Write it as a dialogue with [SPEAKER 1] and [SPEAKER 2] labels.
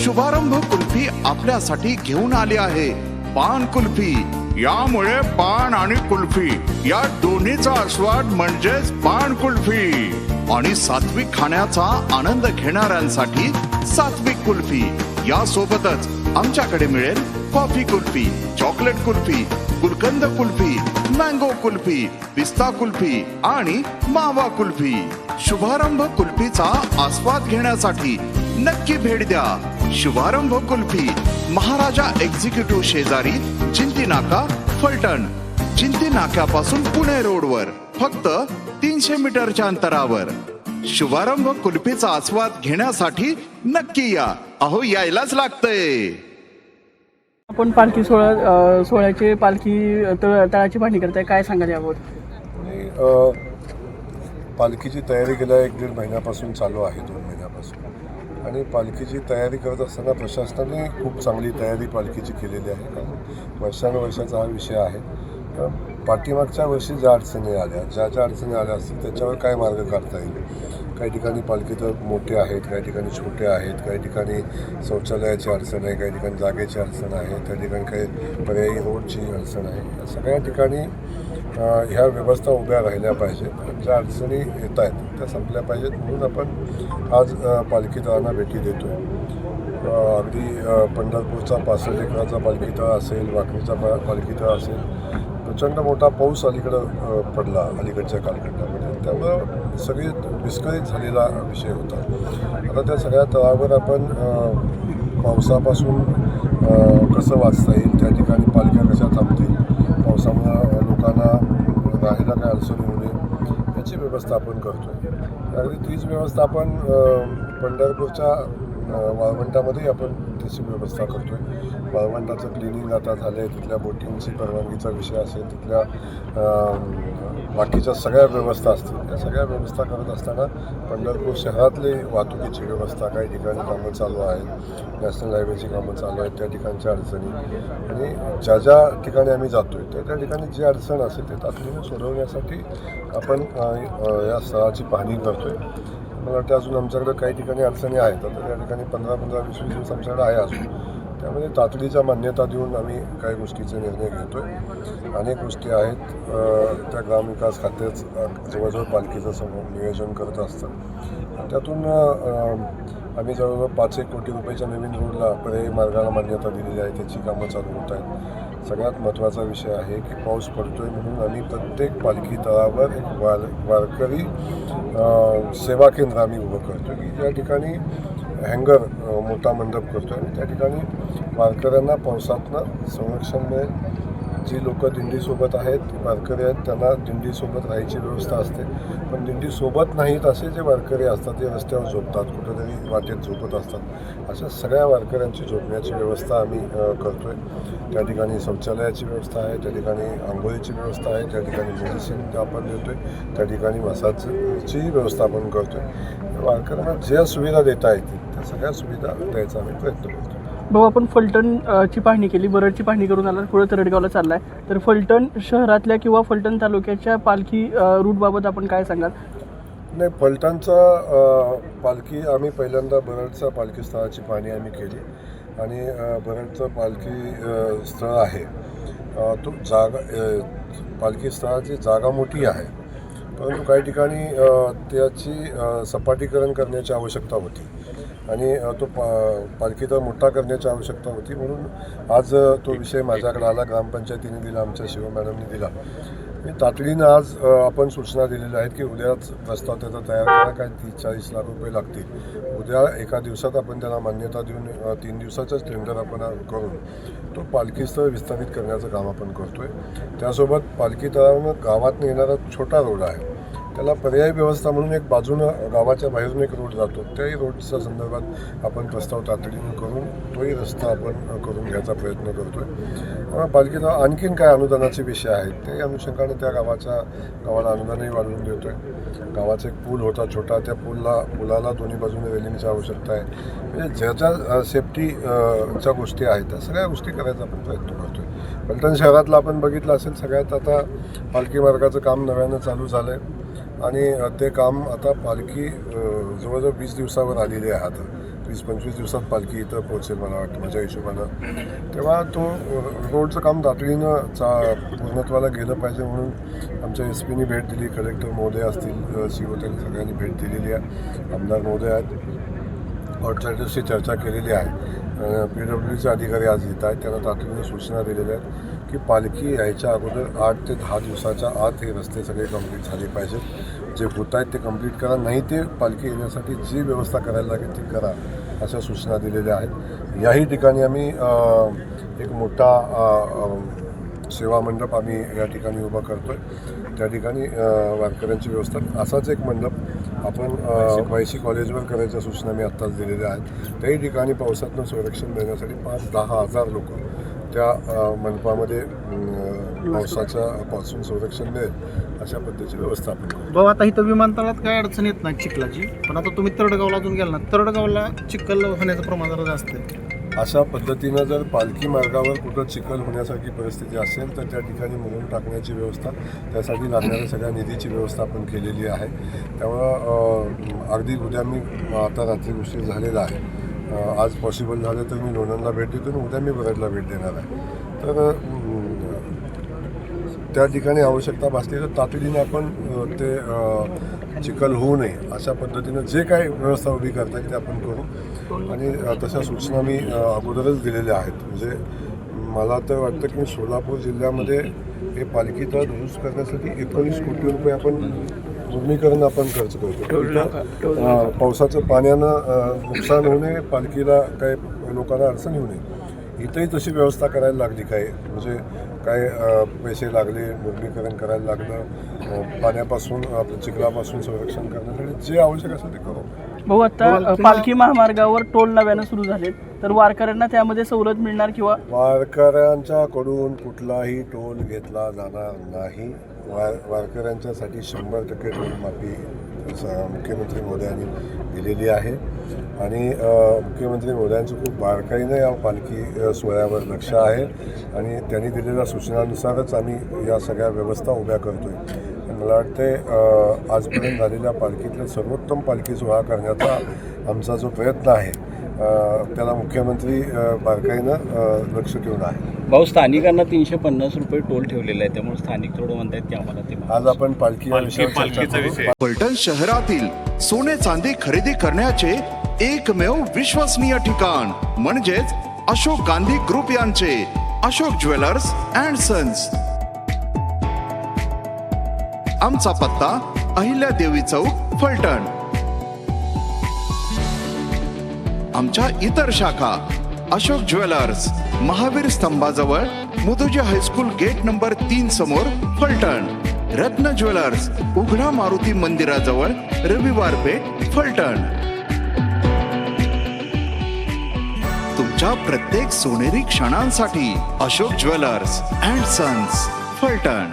[SPEAKER 1] शुभारंभ कुल्फी आपल्यासाठी घेऊन आली आहे. पान कुल्फी. यामुळे पान आणि कुल्फी या दोन्हीचा आस्वाद म्हणजेच पान कुल्फी. आणि सात्विक खाण्याचा आनंद घेणाऱ्यांसाठी सात्विक कुल्फी. या सोबतच आमच्याकडे मिळेल coffee kulfi chocolate kulfi gulkand kulfi mango kulfi पिस्ता कुल्फी आणि मावा कुल्फी. शुभारंभ कुल्फीचा आस्वाद घेण्यासाठी नक्की भेट द्या. शुभारंभ कुल्फी महाराजा एक्झिक्युटिव्ह शेजारी चिंती नाका फलटण. चिंती नाक्यापासून पुणे रोडवर फक्त तीनशे मीटरच्या अंतरावर. शुभारंभ कुल्फीचा आस्वाद घेण्यासाठी नक्की या. अहो यायलाच लागतंय.
[SPEAKER 2] आपण पालखी सोहळा सोहळ्याची पालखी तळ तळाची पाहणी करताय काय सांगाल यावर?
[SPEAKER 3] पालखीची तयारी गेल्या एक दीड महिन्यापासून चालू आहे दोन महिन्यापासून. आणि पालखीची तयारी करत असताना प्रशासनाने खूप चांगली तयारी पालखीची केलेली आहे. कारण वर्षानुवर्षाचा हा विषय आहे. कारण पाठीमागच्या वर्षी ज्या अडचणी आल्या ज्या ज्या अडचणी आल्या असतील त्याच्यावर काय मार्ग काढता येईल? काही ठिकाणी पालखी तर मोठे आहेत काही ठिकाणी छोटे आहेत काही ठिकाणी शौचालयाची अडचण आहे काही ठिकाणी जागेची अडचण आहे त्या ठिकाणी काही पर्यायी रोडची अडचण आहे. या सगळ्या ठिकाणी ह्या व्यवस्था उभ्या राहिल्या पाहिजेत. ज्या अडचणी येत आहेत त्या संपल्या पाहिजेत. म्हणून आपण आज पालखीदारांना पालखी तळांना भेटी देतो अगदी पंढरपूरचा पासष्ट एकराचा पालखी तळ असेल वाकणीचा पा पालखी तळ असेल प्रचंड मोठा पाऊस अलीकडं पडला अलीकडच्या कालखंडामध्ये. त्यामुळं सगळे विस्कळीत झालेला विषय होता. आता त्या सगळ्या तळावर आपण पावसापासून कसं वाचता येईल त्या ठिकाणी पालख्या कशा थांबतील? पावसामुळं लोकांना राहायला काय अडचण होऊ नये याची व्यवस्था आपण करतो आहे अगदी तीच व्यवस्था आपण पंढरपूरच्या वाळवंटामध्येही आपण त्याची व्यवस्था करतो आहे वाळवंटाचं क्लिनिंग आता झालं आहे तिथल्या बोटिंगची परवानगीचा विषय असेल तिथल्या बाकीच्या सगळ्या व्यवस्था असतील. त्या सगळ्या व्यवस्था करत असताना पंढरपूर शहरातली वाहतुकीची व्यवस्था काही ठिकाणी कामं चालू आहेत नॅशनल हायवेची कामं चालू आहेत त्या ठिकाणच्या अडचणी. आणि ज्या ज्या ठिकाणी आम्ही जातो आहे त्या त्या ठिकाणी जी अडचण असेल ते तातडीने सोडवण्यासाठी आपण या स्थळाची पाहणी करतो आहे मला वाटतं अजून आमच्याकडे काही ठिकाणी अडचणी आहेत. आता त्या ठिकाणी पंधरा पंधरा वीस वीस दिवस आमच्याकडे आहे अजून. त्यामध्ये तातडीच्या मान्यता देऊन आम्ही काही गोष्टीचे निर्णय घेतो आहे अनेक गोष्टी आहेत. त्या ग्रामविकास खातेच जवळजवळ पालखीचं समोर नियोजन करत असतं त्यातून आम्ही जवळजवळ पाच एक कोटी रुपयाच्या नवीन रोडला पर्यायी मार्गाला मान्यता दिलेली आहे. त्याची कामं चालू होत आहेत. सगळ्यात महत्त्वाचा विषय आहे की पाऊस पडतोय म्हणून आम्ही प्रत्येक पालखी तळावर एक वार वारकरी सेवा केंद्र आम्ही उभं करतो की ज्या ठिकाणी हँगर मोठा मंडप करतो आहे त्या ठिकाणी वारकऱ्यांना पावसातनं संरक्षण मिळेल. जी लोक दिंडीसोबत आहेत वारकरी आहेत त्यांना दिंडीसोबत राहायची व्यवस्था असते. पण दिंडीसोबत नाहीत असे जे वारकरी असतात ते रस्त्यावर झोपतात कुठेतरी वाटेत झोपत असतात. अशा सगळ्या वारकऱ्यांची झोपण्याची व्यवस्था आम्ही करतो आहे त्या ठिकाणी शौचालयाची व्यवस्था आहे त्या ठिकाणी आंघोळीची व्यवस्था आहे त्या ठिकाणी मेडिसिन आपण देतो आहे त्या ठिकाणी मसाजची व्यवस्था आपण करतो आहे वारकऱ्यांना ज्या सुविधा देता येतील त्या सगळ्या सुविधा द्यायचा आम्ही प्रयत्न करतो
[SPEAKER 2] भाऊ आपण फलटण ची पाहणी केली बरडची पाहणी करून आला पुढे तरडगावला चाललाय. तर फलटण शहरातल्या किंवा फलटण तालुक्याच्या पालखी रूटबाबत आपण काय सांगाल?
[SPEAKER 3] नाही फलटणचा पालखी आम्ही पहिल्यांदा बरडचा पालखी स्थळाची पाहणी आम्ही केली. आणि बरडचं पालखी स्थळ आहे. तो जागा पालखी स्थळाची जागा मोठी आहे. परंतु काही ठिकाणी त्याची सपाटीकरण करण्याची आवश्यकता होती. आणि तो पा पालखी तर मोठा करण्याची आवश्यकता होती. म्हणून आज तो विषय माझ्याकडे आला. ग्रामपंचायतीने दिला आमच्या शिव मॅडमने दिला. मी तातडीनं आज आपण सूचना दिलेल्या आहेत की उद्याच प्रस्ताव त्याचा तयार करा. काय तीस चाळीस लाख रुपये लागतील. उद्या एका दिवसात आपण त्याला मान्यता देऊन तीन दिवसाचंच टेंडर आपण करून तो पालखीस्थळ विस्तारित करण्याचं काम आपण करतो आहे त्यासोबत पालखी तळावनं गावात येणारा छोटा रोड आहे. त्याला पर्यायी व्यवस्था म्हणून एक बाजूनं गावाच्या बाहेरून एक रोड जातो. त्याही रोडच्या संदर्भात आपण प्रस्ताव तातडीनं करून तोही रस्ता आपण करून घ्यायचा प्रयत्न करतो आहे पालिकेचा आणखीन काय अनुदानाचे विषय आहेत ते अनुषंगाने त्या गावाच्या गावाला अनुदानही वाढवून देतो आहे गावाचा एक पूल होता छोटा त्या पूलला पुलाला दोन्ही बाजूने रेलिंगची आवश्यकता आहे. म्हणजे ज्या ज्या सेफ्टी च्या गोष्टी आहेत त्या सगळ्या गोष्टी करायचा आपण प्रयत्न करतो आहे पलटण शहरातलं आपण बघितलं असेल सगळ्यात आता पालखी मार्गाचं काम नव्यानं चालू झालं आहे आणि ते काम आता पालखी जवळजवळ वीस दिवसावर आलेली आहे आता. वीस पंचवीस दिवसात पालखी इथं पोहोचेल मला वाटतं माझ्या हिशोबानं. तेव्हा तो रोडचं काम तातडीनं चा पूर्णत्वाला गेलं पाहिजे म्हणून आमच्या एस पीनी भेट दिली. कलेक्टर महोदय असतील सी ओ त्यांनी सगळ्यांनी भेट दिलेली आहे. आमदार महोदय आहेत. ऑर्थरायटिसची चर्चा केलेली आहे. पी डब्ल्यूचे अधिकारी आज येत आहेत. त्यांना तातडीनं सूचना दिलेल्या आहेत. की पालखी यायच्या अगोदर आठ ते दहा दिवसाच्या आत हे रस्ते सगळे कंप्लीट झाले पाहिजेत. जे होत आहेत ते कंप्लीट करा. नाही ते पालखी येण्यासाठी जी व्यवस्था करायला लागेल ती करा अशा सूचना दिलेल्या आहेत. याही ठिकाणी आम्ही एक मोठा सेवा मंडप आम्ही या ठिकाणी उभा करतो आहे त्या ठिकाणी वारकऱ्यांची व्यवस्था. असाच एक मंडप आपण वायसी कॉलेजवर करायच्या सूचना मी आत्ताच दिलेल्या आहेत. त्याही ठिकाणी पावसातनं संरक्षण देण्यासाठी पाच दहा हजार लोक त्या अ, पावसाच्या पासून संरक्षण मिळेल अशा पद्धतीची व्यवस्था आपण
[SPEAKER 4] भाऊ आता इथं विमानतळात काय अडचण येत नाही चिखलाची? पण आता तुम्ही तरडगावला अजून गेला ना तरडगावला चिखल होण्याचं प्रमाण जरा जास्त आहे.
[SPEAKER 3] अशा पद्धतीनं जर पालखी मार्गावर कुठं चिखल होण्यासारखी परिस्थिती असेल तर त्या ठिकाणी मुरून टाकण्याची व्यवस्था त्यासाठी लागणाऱ्या सगळ्या निधीची व्यवस्था आपण केलेली आहे. त्यामुळं अगदी उद्या मी आता रात्री उशीर झालेला आहे. आज पॉसिबल झालं तर मी लोणंदला भेट देतो आणि उद्या मी बगडला भेट देणार आहे. तर त्या ठिकाणी आवश्यकता भासली तर तातडीने आपण ते चिखल होऊ नये अशा पद्धतीनं जे काही व्यवस्था उभी करता येईल ते आपण करू. आणि तशा सूचना मी अगोदरच दिलेल्या आहेत. म्हणजे मला तर वाटतं की सोलापूर जिल्ह्यामध्ये हे पालखी तळ दुरुस्त करण्यासाठी एकोणीस कोटी रुपये आपण मुद्रीकरण आपण खर्च करतो. पावसाचं पाण्यानं नुकसान होऊ नये पालखीला काही लोकांना अडचण येऊ नये. इथंही तशी व्यवस्था करायला लागली काय? म्हणजे काय पैसे लागले मुद्रीकरण करायला लागलं पाण्यापासून आपल्या चिखलापासून संरक्षण करण्यासाठी जे आवश्यक असेल ते करू.
[SPEAKER 2] भाऊ आता पालखी महामार्गावर टोल नव्यानं सुरू झालेत. तर वारकऱ्यांना त्यामध्ये सवलत मिळणार किंवा
[SPEAKER 3] वारकऱ्यांच्याकडून कुठलाही टोल घेतला जाणार नाही. वार वारकऱ्यांच्यासाठी शंभर टक्के टोल माफी स- मुख्यमंत्री मोदयांनी दिलेली आहे. आणि मुख्यमंत्री मोदयांचं खूप बारकाईनं या पालखी सोहळ्यावर लक्ष आहे. आणि त्यांनी दिलेल्या सूचनानुसारच आम्ही या सगळ्या व्यवस्था उभ्या करतोय. आहे मला वाटते आजपर्यंत झालेल्या पालखीतल्या सर्वोत्तम पालखी सोहळा करण्याचा आमचा जो प्रयत्न आहे त्याला मुख्यमंत्री बारकाईनं लक्ष ठेवून आहे.
[SPEAKER 5] भाऊ स्थानिकांना तीनशे पन्नास रुपये टोल ठेवलेला आहे त्यामुळे स्थानिक थोडं म्हणतायत की आम्हाला ते
[SPEAKER 3] आज आपण पालखी या विषयावर चर्चा करू.
[SPEAKER 1] फलटण शहरातील सोने चांदी खरेदी करण्याचे एकमेव विश्वसनीय ठिकाण म्हणजेच अशोक गांधी ग्रुप यांचे अशोक ज्वेलर्स अँड सन्स. आमचा पत्ता अहिल्या देवी चौक फलटण. आमच्या इतर शाखा Ashok jewellers Mahavir स्तंभाजवळ Muduji high school gate number तीन समोर फलटण. रत्न ज्वेलर्स उघडा मारुती मंदिराजवळ रविवार पेठ फलटण. तुमच्या प्रत्येक सोनेरी क्षणांसाठी Ashok jewellers and sons Phaltan.